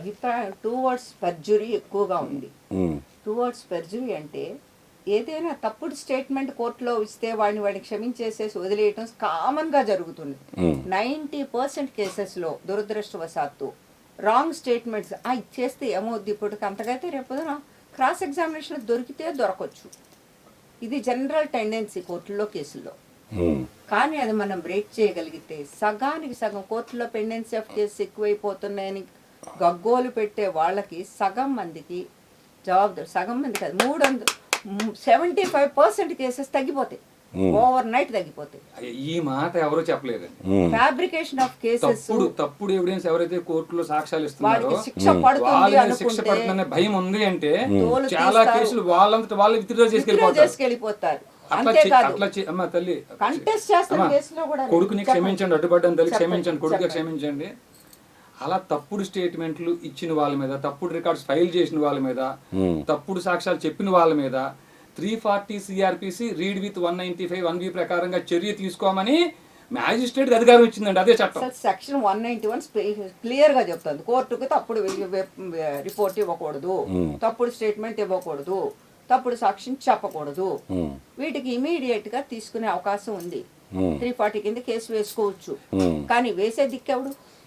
అభిప్రాయం two words పర్జురీ ఎక్కువగా ఉంది. టూ వర్డ్స్ పెర్జురీ అంటే ఏదైనా తప్పుడు స్టేట్మెంట్ కోర్టులో ఇస్తే వాడిని వాడిని క్షమించేసేసి వదిలేయటం కామన్గా జరుగుతుంది. Hmm. నైంటీ పర్సెంట్ కేసెస్లో దురదృష్టవశాత్తు రాంగ్ స్టేట్మెంట్స్ ఆ ఇచ్చేస్తే ఏమవుద్ది? ఇప్పటికి అంతకైతే రేపు క్రాస్ ఎగ్జామినేషన్ దొరికితే దొరకచ్చు. ఇది జనరల్ టెండెన్సీ కోర్టుల్లో కేసుల్లో. కానీ అది మనం బ్రేక్ చేయగలిగితే సగానికి సగం కోర్టులో పెండెన్సీ ఆఫ్ కేసు ఎక్కువైపోతున్నాయని గగ్గోలు పెట్టే వాళ్ళకి సగం మందికి జవాబు సగం మంది కాదు మూడు వందలు సెవెంటీ ఫైవ్ పర్సెంట్ కేసెస్ తగ్గిపోతాయి. ఓవర్ నైట్ తగ్గిపోతాయి. ఈ మాట ఎవరు చెప్పలేదండి. ఉమ్, ఫ్యాబ్రికేషన్ ఆఫ్ కేసెస్ తప్పుడు తప్పుడు ఎవిడెన్స్ ఎవరైతే కోర్టులో సాక్ష్యాలు ఇస్తున్నారో శిక్ష పడుతుంది శిక్ష పడుతుందనే భయం ఉంది అంటే చాలా. కేసులు వాళ్ళంతట వాళ్ళు విత్డ్రా చేసుకెళ్ళిపోతారు. అట్లా తల్లి Contest చేస్తున్న కేసులో కూడా కొడుకుని. క్షమించండి అడ్డుపడ్డాను తల్లి క్షమించండి కొడుకు. క్షమించండి. అలా తప్పుడు స్టేట్మెంట్లు ఇచ్చిన వాళ్ళ మీద తప్పుడు రికార్డ్స్ ఫైల్ చేసిన వాళ్ళ మీద తప్పుడు సాక్ష్యాలు చెప్పిన వాళ్ళ మీద three forty CRPC read with one ninety five one B ప్రకారంగా చర్య తీసుకోమని మ్యాజిస్ట్రేట్ అధికారం ఇచ్చిందండి అదే చట్టం. సెక్షన్ వన్ నైన్టీ వన్ క్లియర్గా చెప్తుంది. కోర్టుకు తప్పుడు రిపోర్ట్ ఇవ్వకూడదు. తప్పుడు స్టేట్మెంట్ ఇవ్వకూడదు. తప్పుడు సాక్ష్యం చెప్పకూడదు. వీటికి ఇమీడియట్గా తీసుకునే అవకాశం ఉంది. త్రీ ఫార్టీ కింద కేసు వేసుకోవచ్చు. కానీ వేసే దిక్కెవడు